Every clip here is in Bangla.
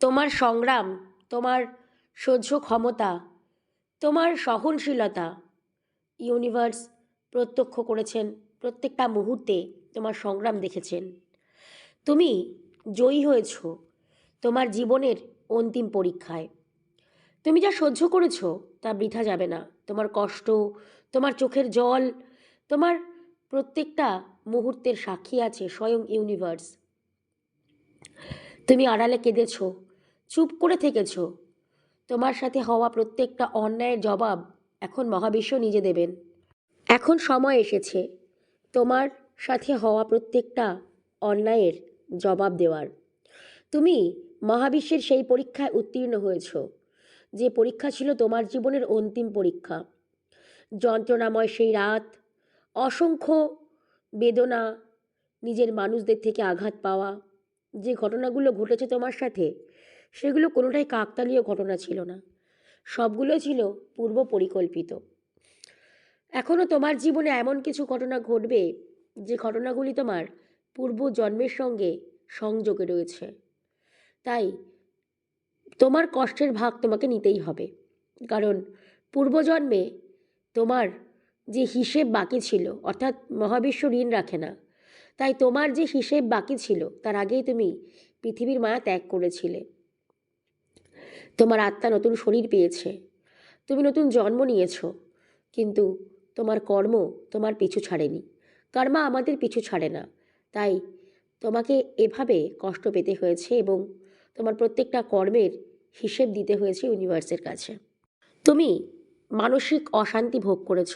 তোমার সংগ্রাম, তোমার সহ্য ক্ষমতা, তোমার সহনশীলতা, ইউনিভার্স প্রত্যক্ষ করেছেন, প্রত্যেকটা মুহূর্তে তোমার সংগ্রাম দেখেছেন। তুমি জয়ী হয়েছ তোমার জীবনের অন্তিম পরীক্ষায়। তুমি যা সহ্য করেছ তা বৃথা যাবে না। তোমার কষ্ট, তোমার চোখের জল, তোমার প্রত্যেকটা মুহূর্তের সাক্ষী আছে স্বয়ং ইউনিভার্স। তুমি আড়ালে কেঁদেছো চুপ করে থেকেছো। তোমার সাথে হওয়া প্রত্যেকটা অন্যায়ের জবাব এখন মহাবিশ্ব নিজে দেবেন। এখন সময় এসেছে তোমার সাথে হওয়া প্রত্যেকটা অন্যায়ের জবাব দেওয়ার। তুমি মহাবিশ্বের সেই পরীক্ষায় উত্তীর্ণ হয়েছ, যে পরীক্ষা ছিল তোমার জীবনের অন্তিম পরীক্ষা। যন্ত্রণাময় সেই রাত, অসংখ্য বেদনা, নিজের মানুষদের থেকে আঘাত পাওয়া, যে ঘটনাগুলো ঘটেছে তোমার সাথে সেগুলো কোনোটাই কাকতালীয় ঘটনা ছিল না। সবগুলো ছিল পূর্ব পরিকল্পিত এখনও তোমার জীবনে এমন কিছু ঘটনা ঘটবে, যে ঘটনাগুলি তোমার পূর্ব জন্মের সঙ্গে সংযোগে রয়েছে। তাই তোমার কষ্টের ভাগ তোমাকে নিতেই হবে। কারণ পূর্বজন্মে তোমার যে হিসেব বাকি ছিল, অর্থাৎ মহাবিশ্ব ঋণ রাখে না, তাই তোমার যে হিসেব বাকি ছিল, তার আগেই তুমি পৃথিবীর মায়া ত্যাগ করেছিলে। তোমার আত্মা নতুন শরীর পেয়েছে। তুমি নতুন জন্ম নিয়েছো, কিন্তু তোমার কর্ম তোমার পিছু ছাড়েনি। কর্মা আমাদের পিছু ছাড়ে না, তাই তোমাকে এভাবে কষ্ট পেতে হয়েছে এবং তোমার প্রত্যেকটা কর্মের হিসেব দিতে হয়েছে ইউনিভার্সের কাছে। তুমি মানসিক অশান্তি ভোগ করেছ,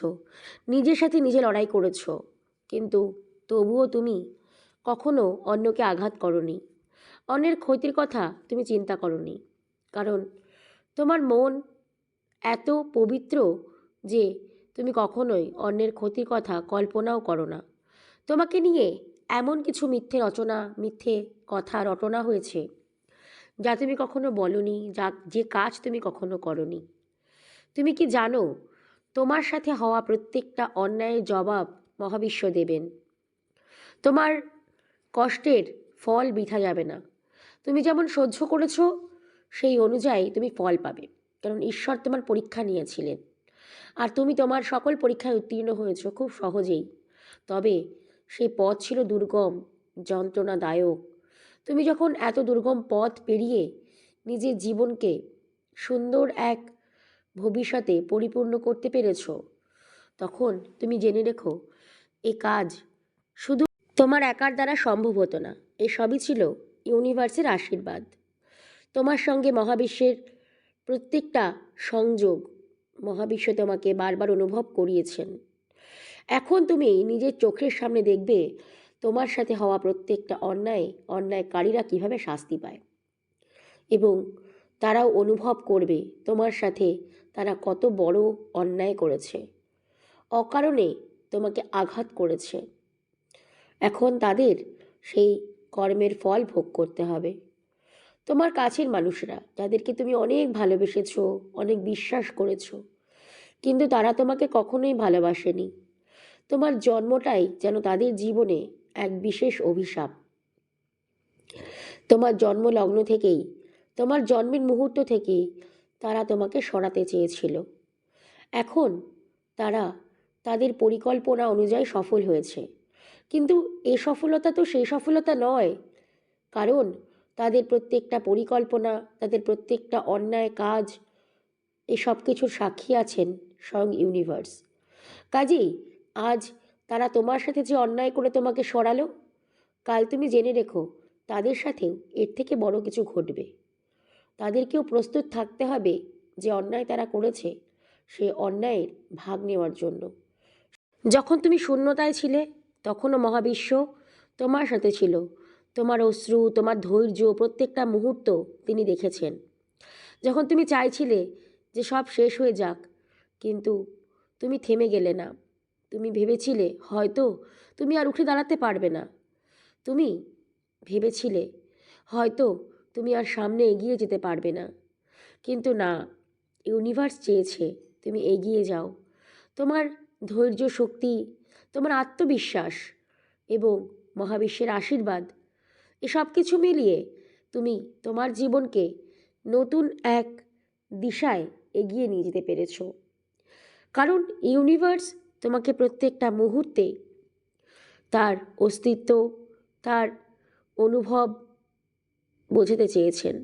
নিজের সাথে নিজে লড়াই করেছ, কিন্তু তবুও তুমি কখনো অন্যকে আঘাত করনি। অন্যের ক্ষতির কথা তুমি চিন্তা করনি। কারণ তোমার মন এত পবিত্র যে তুমি কখনোই অন্যের ক্ষতির কথা কল্পনাও করো না। তোমাকে নিয়ে এমন কিছু মিথ্যে রচনা, মিথ্যে কথা রটনা হয়েছে যা তুমি কখনো বলনি, যা যে কাজ তুমি কখনো করনি। তুমি কি জানো তোমার সাথে হওয়া প্রত্যেকটা অন্যায়ের জবাব মহাবিশ্ব দেবেন। তোমার কষ্টের ফল বৃথা যাবে না। তুমি যেমন সহ্য করেছ সেই অনুযায়ী তুমি ফল পাবে। কারণ ঈশ্বর তোমার পরীক্ষা নিয়েছিলেন। আর তুমি তোমার সকল পরীক্ষায় উত্তীর্ণ হয়েছো খুব সহজেই। তবে সেই পথ ছিল দুর্গম, যন্ত্রণাদায়ক। তুমি যখন এত দুর্গম পথ পেরিয়ে নিজের জীবনকে সুন্দর এক ভবিষ্যতে পরিপূর্ণ করতে পেরেছ, তখন তুমি জেনে রেখো, এ কাজ শুধু তোমার একার দ্বারা সম্ভব হতো না। এসবই ছিল ইউনিভার্সের আশীর্বাদ। তোমার সঙ্গে মহাবিশ্বের প্রত্যেকটা সংযোগ মহাবিশ্ব তোমাকে বারবার অনুভব করিয়েছেন। এখন তুমি নিজের চোখের সামনে দেখবে তোমার সাথে হওয়া প্রত্যেকটা অন্যায়, অন্যায়কারীরা কীভাবে শাস্তি পায়। এবং তারাও অনুভব করবে তোমার সাথে তারা কত বড় অন্যায় করেছে। অকারণে তোমাকে আঘাত করেছে। এখন তাদের সেই কর্মের ফল ভোগ করতে হবে। তোমার কাছের মানুষরা, যাদেরকে তুমি অনেক ভালোবেসেছো, অনেক বিশ্বাস করেছ, কিন্তু তারা তোমাকে কখনোই ভালোবাসেনি। তোমার জন্মটাই যেন তাদের জীবনে এক বিশেষ অভিশাপ। তোমার জন্ম লগ্ন থেকেই, তোমার জন্মের মুহূর্ত থেকেই তারা তোমাকে সরাতে চেয়েছিল। এখন তারা তাদের পরিকল্পনা অনুযায়ী সফল হয়েছে। কিন্তু এ সফলতা তো সেই সফলতা নয়, কারণ তাদের প্রত্যেকটা পরিকল্পনা, তাদের প্রত্যেকটা অন্যায় কাজ এসব কিছুর সাক্ষী আছেন স্বয়ং ইউনিভার্স। কাজেই আজ তারা তোমার সাথে যে অন্যায় করে তোমাকে সরালো, কাল তুমি জেনে রেখো, তাদের সাথেও এর থেকে বড় কিছু ঘটবে। তাদেরকেও প্রস্তুত থাকতে হবে যে অন্যায় তারা করেছে, সে অন্যায়ের ভাগ নেওয়ার জন্য। যখন তুমি শূন্যতায় ছিলে, তখনও মহাবিশ্ব তোমার সাথে ছিল। তোমার অশ্রু, তোমার ধৈর্য, প্রত্যেকটা মুহূর্ত তিনি দেখেছেন। যখন তুমি চাইছিলে যে সব শেষ হয়ে যাক, কিন্তু তুমি থেমে গেলে না। তুমি ভেবেছিলে হয়তো তুমি আর উঠে দাঁড়াতে পারবে না। তুমি ভেবেছিলে হয়তো তুমি আর সামনে এগিয়ে যেতে পারবে না। কিন্তু না, ইউনিভার্স চেয়েছে তুমি এগিয়ে যাও। তোমার ধৈর্য, শক্তি, তোমার আত্মবিশ্বাস এবং মহাবিশ্বের আশীর্বাদ এসব কিছু মিলিয়ে তুমি তোমার জীবনকে নতুন এক দিশায় এগিয়ে নিয়ে যেতে পেরেছ। কারণ ইউনিভার্স তোমাকে প্রত্যেকটা মুহূর্তে তার অস্তিত্ব, তার অনুভব বোঝাতে চেয়েছেন।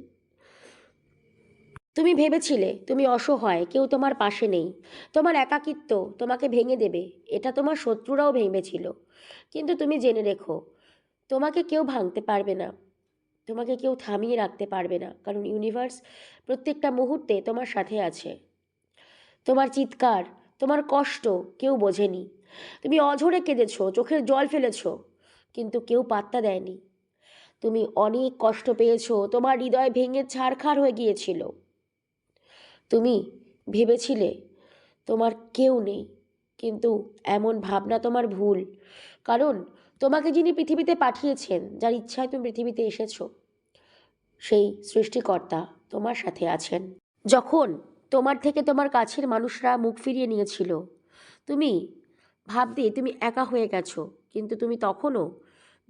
তুমি ভেবেছিলে তুমি অসহায়, কেউ তোমার পাশে নেই, তোমার একাকিত্ব তোমাকে ভেঙে দেবে, এটা তোমার শত্রুরাও ভেবেছিল। কিন্তু তুমি জেনে রেখো তোমাকে কেউ ভাঙতে পারবে না। তোমাকে কেউ থামিয়ে রাখতে পারবে না, কারণ ইউনিভার্স প্রত্যেকটা মুহূর্তে তোমার সাথে আছে। তোমার চিৎকার, তোমার কষ্ট কেউ বোঝেনি। তুমি অঝরে কেঁদেছো, চোখের জল ফেলেছো, কিন্তু কেউ পাত্তা দেয়নি। তুমি অনেক কষ্ট পেয়েছ, তোমার হৃদয় ভেঙে ছাড়খাড় হয়ে গিয়েছিল। তুমি ভেবেছিলে তোমার কেউ নেই, কিন্তু এমন ভাবনা তোমার ভুল, কারণ তোমাকে যিনি পৃথিবীতে পাঠিয়েছেন, যার ইচ্ছায় তুমি পৃথিবীতে এসেছ, সেই সৃষ্টিকর্তা তোমার সাথে আছেন। যখন তোমার থেকে তোমার কাছের মানুষরা মুখ ফিরিয়ে নিয়েছিল, তুমি ভাবতে তুমি একা হয়ে গেছো। কিন্তু তুমি তখনও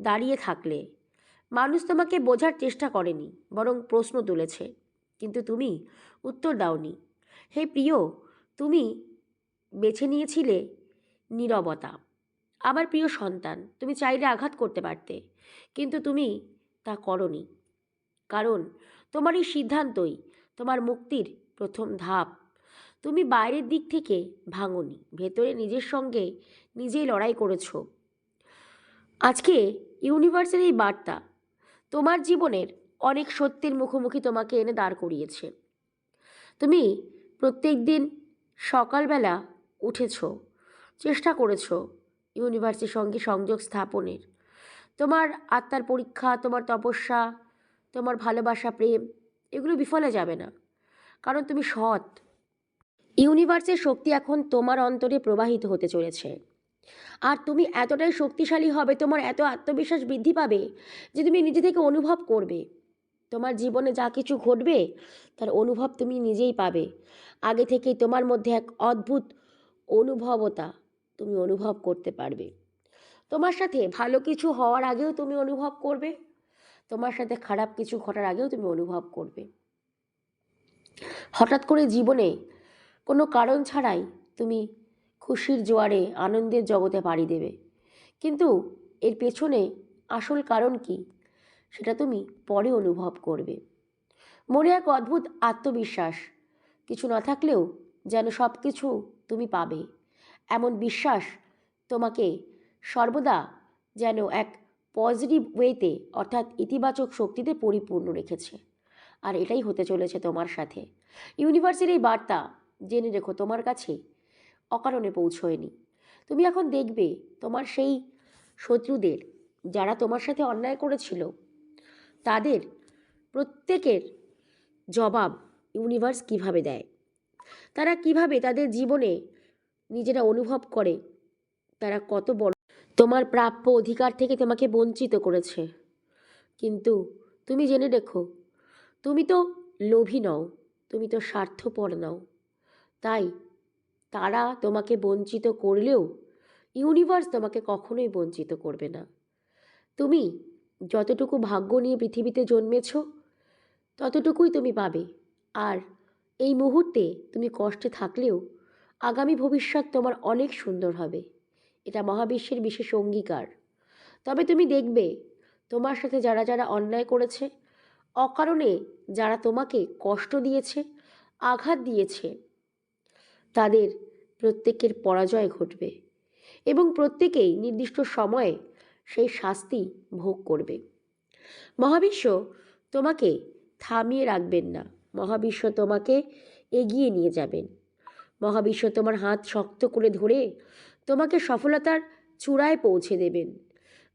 দাঁড়িয়ে থাকলে। মানুষ তোমাকে বোঝার চেষ্টা করেনি, বরং প্রশ্ন তুলেছে। কিন্তু তুমি উত্তর দাওনি। হে প্রিয়, তুমি বেছে নিয়েছিলে নীরবতা। আমার প্রিয় সন্তান, তুমি চাইলে আঘাত করতে পারতে, কিন্তু তুমি তা করনি। কারণ তোমার এই সিদ্ধান্তই তোমার মুক্তির প্রথম ধাপ। তুমি বাইরের দিক থেকে ভাঙনি, ভেতরে নিজের সঙ্গে নিজেই লড়াই করেছ। আজকে ইউনিভার্সের এই বার্তা তোমার জীবনের অনেক সত্যের মুখোমুখি তোমাকে এনে দাঁড় করিয়েছে। তুমি প্রত্যেক দিন সকালবেলা উঠেছ, চেষ্টা করেছ ইউনিভার্সের সঙ্গে সংযোগ স্থাপনের। তোমার আত্মার পরীক্ষা, তোমার তপস্যা, তোমার ভালোবাসা, প্রেম, এগুলো বিফলে যাবে না। কারণ তুমি সৎ। ইউনিভার্সের শক্তি এখন তোমার অন্তরে প্রবাহিত হতে চলেছে। আর তুমি এতটাই শক্তিশালী হবে, তোমার এত আত্মবিশ্বাস বৃদ্ধি পাবে যে তুমি নিজে থেকে অনুভব করবে। তোমার জীবনে যা কিছু ঘটবে, তার অনুভব তুমি নিজেই পাবে। আগে থেকেই তোমার মধ্যে এক অদ্ভুত অনুভবতা তুমি অনুভব করতে পারবে। তোমার সাথে ভালো কিছু হওয়ার আগেও তুমি অনুভব করবে। তোমার সাথে খারাপ কিছু ঘটার আগেও তুমি অনুভব করবে। হঠাৎ করে জীবনে কোনো কারণ ছাড়াই তুমি খুশির জোয়ারে, আনন্দের জগতে পাড়ি দেবে। কিন্তু এর পেছনে আসল কারণ কি, সেটা তুমি পরে অনুভব করবে। মনে এক অদ্ভুত আত্মবিশ্বাস, কিছু না থাকলেও যেন সব কিছু তুমি পাবে। এমন বিশ্বাস তোমাকে সর্বদা যেন এক পজিটিভ ওয়েতে অর্থাৎ ইতিবাচক শক্তিতে পরিপূর্ণ রেখেছে। আর এটাই হতে চলেছে তোমার সাথে। ইউনিভার্সের এই বার্তা, জেনে রেখো, তোমার কাছে অকারণে পৌঁছয়নি। তুমি এখন দেখবে তোমার সেই শত্রুদের, যারা তোমার সাথে অন্যায় করেছিল, তাদের প্রত্যেকের জবাব ইউনিভার্স কীভাবে দেয়? তারা কীভাবে তাদের জীবনে নিজেরা অনুভব করে, তারা কত বড়। তোমার প্রাপ্য অধিকার থেকে তোমাকে বঞ্চিত করেছে। কিন্তু তুমি জেনে দেখো তুমি তো লোভী নও, তুমি তো স্বার্থপর নও। তাই তারা তোমাকে বঞ্চিত করলেও ইউনিভার্স তোমাকে কখনোই বঞ্চিত করবে না। তুমি যতটুকু ভাগ্য নিয়ে পৃথিবীতে জন্মেছ, ততটুকুই তুমি পাবে। আর এই মুহূর্তে তুমি কষ্টে থাকলেও আগামী ভবিষ্যৎ তোমার অনেক সুন্দর হবে। এটা মহাবিশ্বের বিশেষ অঙ্গীকার। তবে তুমি দেখবে, তোমার সাথে যারা যারা অন্যায় করেছে, অকারণে যারা তোমাকে কষ্ট দিয়েছে, আঘাত দিয়েছে, তাদের প্রত্যেকের পরাজয় ঘটবে এবং প্রত্যেকেই নির্দিষ্ট সময়ে সেই শাস্তি ভোগ করবে। মহাবিশ্ব তোমাকে থামিয়ে রাখবেন না। মহাবিশ্ব তোমাকে এগিয়ে নিয়ে যাবেন। মহাবিশ্ব তোমার হাত শক্ত করে ধরে তোমাকে সফলতার চূড়ায় পৌঁছে দেবেন।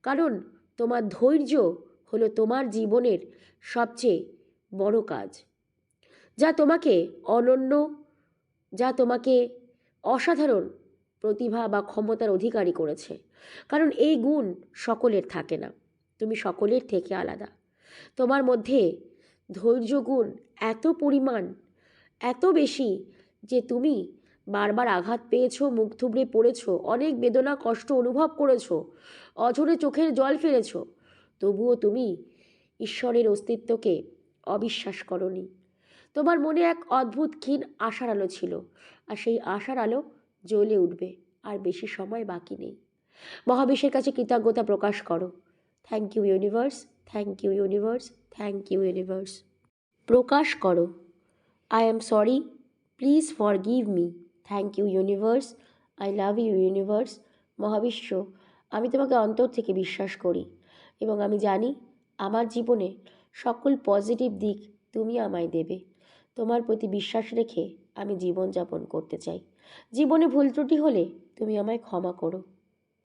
কারণ তোমার ধৈর্য হলো তোমার জীবনের সবচেয়ে বড় কাজ। যা তোমাকে অনন্য, যা তোমাকে অসাধারণ প্রতিভা বা ক্ষমতার অধিকারী করেছে। কারণ এই গুণ সকলের থাকে না। তুমি সকলের থেকে আলাদা। তোমার মধ্যে ধৈর্য গুণ এত পরিমাণ, এত বেশি যে তুমি বারবার আঘাত পেয়েছ, মুখ থুবড়ে পড়েছো, অনেক বেদনা, কষ্ট অনুভব করেছ, অঝরে চোখের জল ফেলেছো, তবুও তুমি ঈশ্বরের অস্তিত্বকে অবিশ্বাস করনি। তোমার মনে এক অদ্ভুত ক্ষীণ আশার আলো ছিল, আর সেই আশার আলো জ্বলে উঠবে, আর বেশি সময় বাকি নেই। মহাবিশ্বের কাছে কৃতজ্ঞতা প্রকাশ করো। Thank you universe thank you universe thank you universe প্রকাশ করো। I am sorry please forgive me thank you universe I love you universe মহাবিশ্ব, আমি তোমাকে অন্তর থেকে বিশ্বাস করি এবং আমি জানি আমার জীবনে সকল পজিটিভ দিক তুমি আমায় দেবে। তোমার প্রতি বিশ্বাস রেখে আমি জীবনযাপন করতে চাই। জীবনে ভুল ত্রুটি হলে তুমি আমায় ক্ষমা করো।